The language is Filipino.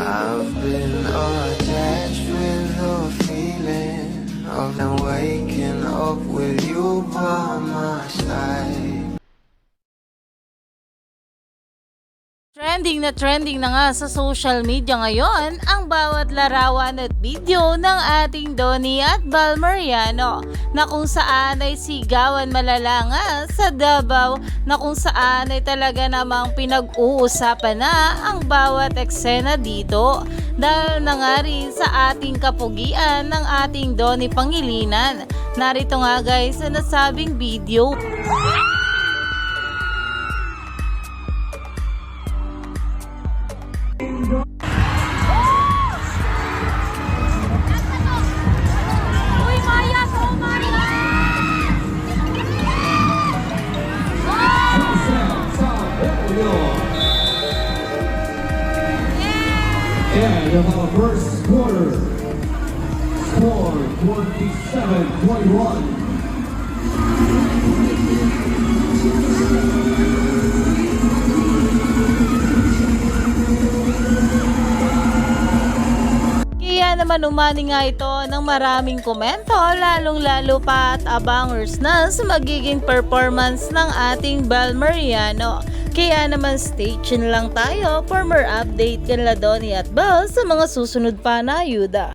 I've been attached with the feeling of now waking up with you by my Trending na trending na nga sa social media ngayon ang bawat larawan at video ng ating Donnie at Val Mariano na kung saan ay sigawan malalanga sa Davao na kung saan ay talaga namang pinag-uusapan na ang bawat eksena dito dahil na nga rin sa ating kapugian ng ating Donnie Pangilinan. Narito nga guys sa nasabing video. End of our first quarter. Score 27-21. Kaya naman umani nga ito ng maraming komento lalong-lalo pa at abangers na sa magiging performance ng ating Bal Mariano. Kaya naman stay tuned lang tayo for more update kanila Donnie at Bal sa mga susunod pa na ayuda.